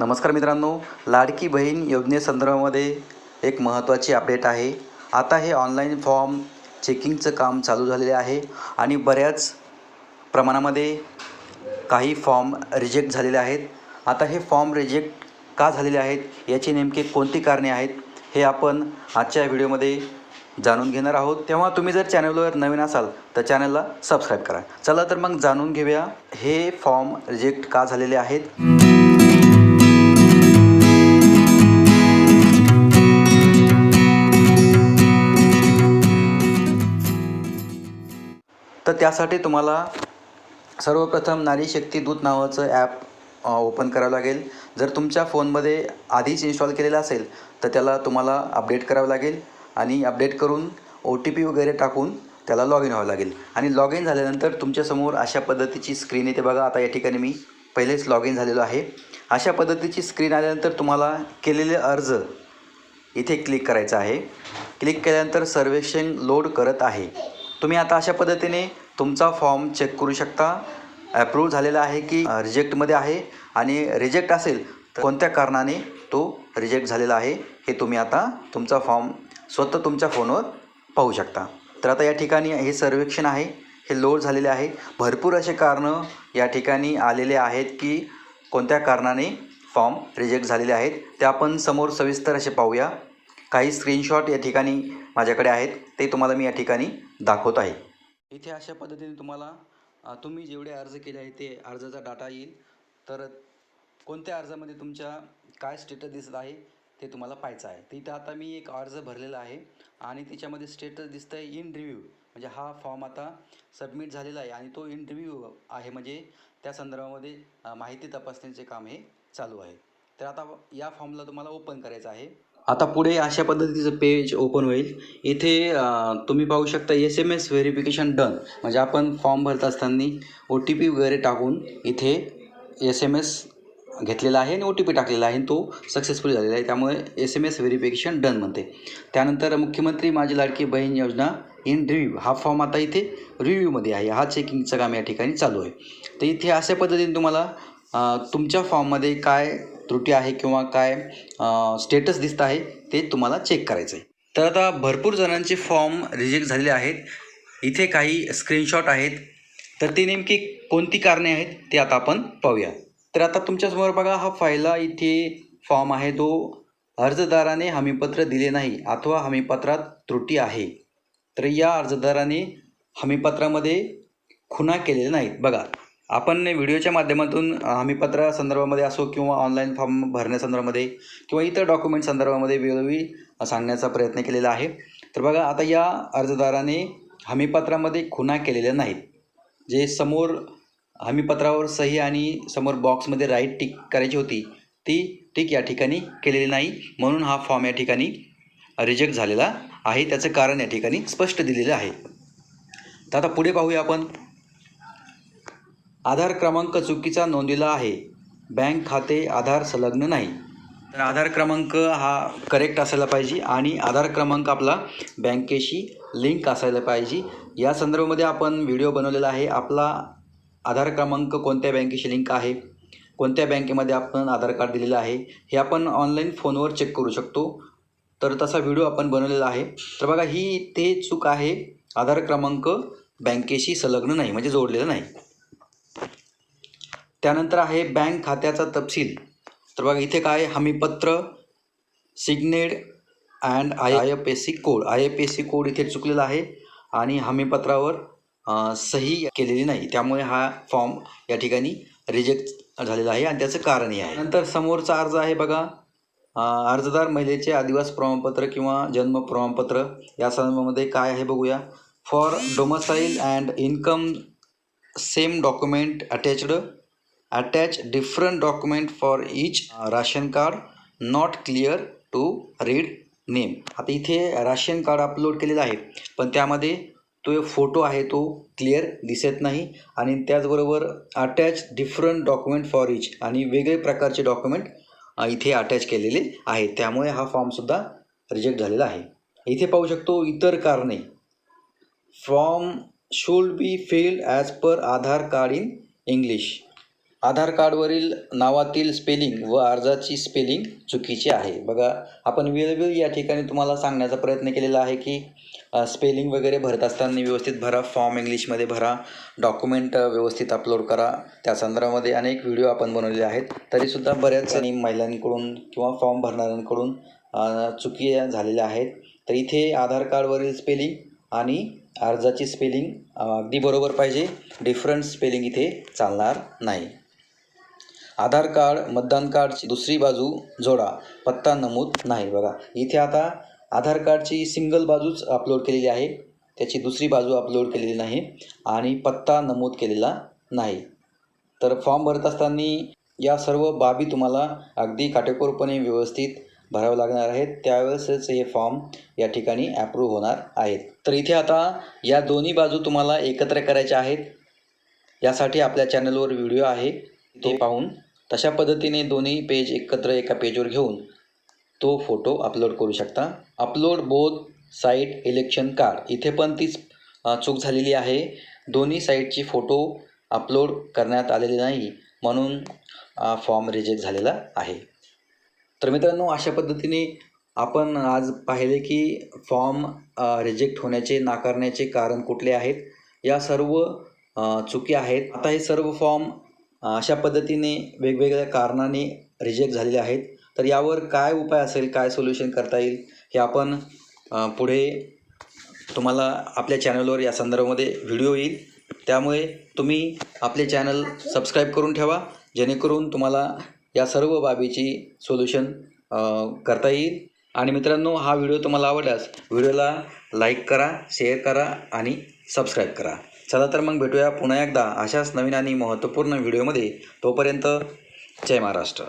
नमस्कार मित्रांनो लाडकी बहीण योजनेसंदर्भामध्ये एक महत्त्वाची अपडेट आहे. आता हे ऑनलाईन फॉर्म चेकिंगचं काम चालू झालेले आहे आणि बऱ्याच प्रमाणामध्ये काही फॉर्म रिजेक्ट झालेले आहेत. आता हे फॉर्म रिजेक्ट का झालेले आहेत याची नेमकी कोणती कारणे आहेत हे आपण आजच्या व्हिडिओमध्ये जाणून घेणार आहोत. तेव्हा तुम्ही जर चॅनलवर नवीन असाल तर चॅनलला सबस्क्राईब करा. चला तर मग जाणून घेऊया हे फॉर्म रिजेक्ट का झालेले आहेत? तर त्यासाठी तुम्हाला सर्वप्रथम नारी शक्ती दूत नावाचं ॲप ओपन करावं लागेल. जर तुमच्या फोनमध्ये आधीच इन्स्टॉल केलेलं असेल तर त्याला तुम्हाला अपडेट करावं लागेल आणि अपडेट करून ओ टी पी वगैरे टाकून त्याला लॉग इन व्हावं लागेल. आणि लॉग इन झाल्यानंतर तुमच्यासमोर अशा पद्धतीची स्क्रीन येते बघा. आता या ठिकाणी मी पहिलेच लॉग इन झालेलो आहे. अशा पद्धतीची स्क्रीन आल्यानंतर तुम्हाला केलेले अर्ज इथे क्लिक करायचा आहे. क्लिक केल्यानंतर सर्वेक्षण लोड करत आहे. तुम्ही आता अशा पद्धतीने तुमचा फॉर्म चेक करू शकता. ॲप्रूव्ह झालेला आहे की रिजेक्टमध्ये आहे आणि रिजेक्ट असेल तर कोणत्या कारणाने तो रिजेक्ट झालेला आहे हे तुम्ही आता तुमचा फॉर्म स्वतः तुमच्या फोनवर पाहू शकता. तर आता या ठिकाणी हे सर्वेक्षण आहे हे लोड झालेले आहे. भरपूर असे कारणं या ठिकाणी आलेले आहेत की कोणत्या कारणाने फॉर्म रिजेक्ट झालेले आहेत ते आपण समोर सविस्तर असे पाहूया. काही स्क्रीनशॉट या ठिकाणी माझ्याकडे आहेत ते तुम्हाला मी या ठिकाणी दाखवत आहे. इथे अशा पद्धतीने तुम्हाला तुम्ही जेवढे अर्ज केले आहे ते अर्जाचा डाटा येईल. तर कोणत्या अर्जामध्ये तुमच्या काय स्टेटस दिसत आहे ते तुम्हाला पाहायचं आहे. तर इथं आता मी एक अर्ज भरलेला आहे आणि त्याच्यामध्ये स्टेटस दिसतं आहे इन रिव्ह्यू म्हणजे हा फॉर्म आता सबमिट झालेला आहे आणि तो इन रिव्ह्यू आहे. म्हणजे त्या संदर्भामध्ये माहिती तपासण्याचे काम हे चालू आहे. तर आता या फॉर्मला तुम्हाला ओपन करायचं आहे. आता पुढे अशा पद्धतीचं पेज ओपन होईल. इथे तुम्ही पाहू शकता S M S verification done म्हणजे आपण फॉर्म भरत असताना ओ टी पी वगैरे टाकून इथे एस एम एस घेतलेला आहे आणि ओ टी पी टाकलेला आहे आणि तो सक्सेसफुल झालेला आहे. त्यामुळे S M S verification done म्हणते. त्यानंतर मुख्यमंत्री माझी लाडकी बहीण योजना इन रिव्ह्यू हा फॉर्म आता इथे रिव्ह्यूमध्ये आहे. हा चेकिंगचं काम या ठिकाणी चालू आहे. तर इथे अशा पद्धतीने तुम्हाला तुमच्या फॉर्ममध्ये काय त्रुटी आहे किंवा काय स्टेटस दिसत आहे ते तुम्हाला चेक करायचं आहे तर आता भरपूर जणांचे फॉर्म रिजेक्ट झालेले आहेत. इथे काही स्क्रीनशॉट आहेत. तर ते नेमकी कोणती कारणे आहेत ते आता आपण पाहूया. तर आता तुमच्यासमोर बघा हा पहिला इथे फॉर्म आहे. तो अर्जदाराने हमीपत्र दिले नाही अथवा हमीपत्रात त्रुटी आहे. तर या अर्जदाराने हमीपत्रामध्ये खुणा केलेल्या नाहीत. बघा आपण व्हिडिओच्या माध्यमातून हमीपत्रा संदर्भामध्ये असो किंवा ऑनलाईन फॉर्म भरण्यासंदर्भामध्ये किंवा इतर डॉक्युमेंट संदर्भामध्ये वेळोवेळी सांगण्याचा प्रयत्न केलेला आहे. तर बघा आता या अर्जदाराने हमीपत्रामध्ये खुणा केलेल्या नाहीत. जे समोर हमीपत्रावर सही आणि समोर बॉक्समध्ये राईट टिक करायची होती ती टिक या ठिकाणी केलेली नाही. म्हणून हा फॉर्म या ठिकाणी रिजेक्ट झालेला आहे. त्याचं कारण या ठिकाणी स्पष्ट दिलेलं आहे. तर आता पुढे पाहूया आपण. आधार क्रमांक चुकीचा नोंदलेला आहे. बँक खाते आधार संलग्न नाही. तर आधार क्रमांक हा करेक्ट असायला पाहिजे आणि आधार क्रमांक आपला बँकेशी लिंक असायला पाहिजे. या संदर्भामध्ये आपण व्हिडिओ बनवलेला आहे. आपला आधार क्रमांक कोणत्या बँकेशी लिंक आहे? कोणत्या बँकेमध्ये आपण आधार कार्ड दिलेलं आहे? हे आपण ऑनलाईन फोनवर चेक करू शकतो. तर तसा व्हिडिओ आपण बनवलेला आहे. तर बघा ही ते चूक आहे. आधार क्रमांक बँकेशी संलग्न नाही म्हणजे जोडलेलं नाही. त्यानंतर आहे बँक खात्याचा तपशील. तर बघा इथे काय हमीपत्र signed and I I F S C code. I F S C code इथे चुकलेला आहे आणि हमीपत्रावर सही केलेली नाही. त्यामुळे हा फॉर्म या ठिकाणी रिजेक्ट झालेला आहे आणि त्याचं कारणही आहे. नंतर समोरचा अर्ज आहे बघा. अर्जदार महिलेचे आदिवास प्रमाणपत्र किंवा जन्म प्रमाणपत्र या संदर्भामध्ये काय आहे बघूया. For domicile and income same document attached attach different document for each ration card not clear to read name आता इथे राशन कार्ड अपलोड केलेलं आहे पण त्यामध्ये तो फोटो आहे तो क्लिअर दिसत नाही. आणि त्याचबरोबर attach different document for each आणि वेगळे प्रकारचे डॉक्युमेंट इथे अटॅच केलेले आहे. त्यामुळे हा फॉर्मसुद्धा रिजेक्ट झालेला आहे. इथे पाहू शकतो इतर कारणे. Form should be filled as per Aadhaar card in English Aadhaar कार्डवरील नावातील स्पेलिंग व अर्जाची स्पेलिंग चुकीची आहे. बघा आपण वेळोवेळी या ठिकाणी तुम्हाला सांगण्याचा प्रयत्न केलेला आहे की स्पेलिंग वगैरे भरत असताना व्यवस्थित भरा फॉर्म इंग्लिशमध्ये भरा डॉक्युमेंट व्यवस्थित अपलोड करा. त्या संदर्भामध्ये अनेक व्हिडिओ आपण बनवलेले आहेत. तरीसुद्धा बऱ्याच महिलांकडून किंवा फॉर्म भरणाऱ्यांकडून चुकी झालेल्या आहेत. तर इथे आधार कार्डवरील स्पेलिंग आणि अर्जाची स्पेलिंग अगदी बरोबर पाहिजे. डिफरंट स्पेलिंग इथे चालणार नाही. आधार कार्ड मतदान कार्डची दुसरी बाजू जोडा पत्ता नमूद नाही. बघा इथे आता आधार कार्डची सिंगल बाजूच अपलोड केलेली आहे. त्याची दुसरी बाजू अपलोड केलेली नाही आणि पत्ता नमूद केलेला नाही. तर फॉर्म भरत असताना या सर्व बाबी तुम्हाला अगदी काटेकोरपणे व्यवस्थित भरावं लागणार आहेत. त्यावेळेसच हे फॉर्म या ठिकाणी ॲप्रूव्ह होणार आहेत. तर इथे आता या दोन्ही बाजू तुम्हाला एकत्र करायच्या आहेत. यासाठी आपल्या चॅनलवर व्हिडिओ आहे. तो पाहून तशा पद्धतीने दोन्ही पेज एकत्र एका पेजवर घेऊन तो फोटो अपलोड करू शकता. Upload both side election card इथे पण तीच चूक झालेली आहे. दोन्ही साईटची फोटो अपलोड करण्यात आलेले नाही म्हणून फॉर्म रिजेक्ट झालेला आहे. तर मित्रांनो अशा पद्धतीने आपण आज पाहिले की फॉर्म रिजेक्ट होण्याचे नाकारण्याचे कारण कुठले आहेत? या सर्व चुकी आहेत. आता हे सर्व फॉर्म अशा पद्धतीने वेगवेगळ्या कारणाने रिजेक्ट झालेले आहेत. तर यावर काय उपाय असेल काय सोल्युशन करता येईल हे आपण पुढे तुम्हाला आपल्या चॅनलवर या संदर्भामध्ये व्हिडिओ येईल. त्यामुळे तुम्ही आपले चॅनल सबस्क्राईब करून ठेवा जेणेकरून तुम्हाला या सर्व बाबीची सोल्युशन करता येईल. आणि मित्रांनो हा व्हिडिओ तुम्हाला आवडल्यास व्हिडिओला लाईक करा शेअर करा आणि सबस्क्राईब करा. चला तर मग भेटूया पुन्हा एकदा अशाच नवीन आणि महत्त्वपूर्ण व्हिडिओमध्ये. तोपर्यंत जय महाराष्ट्र.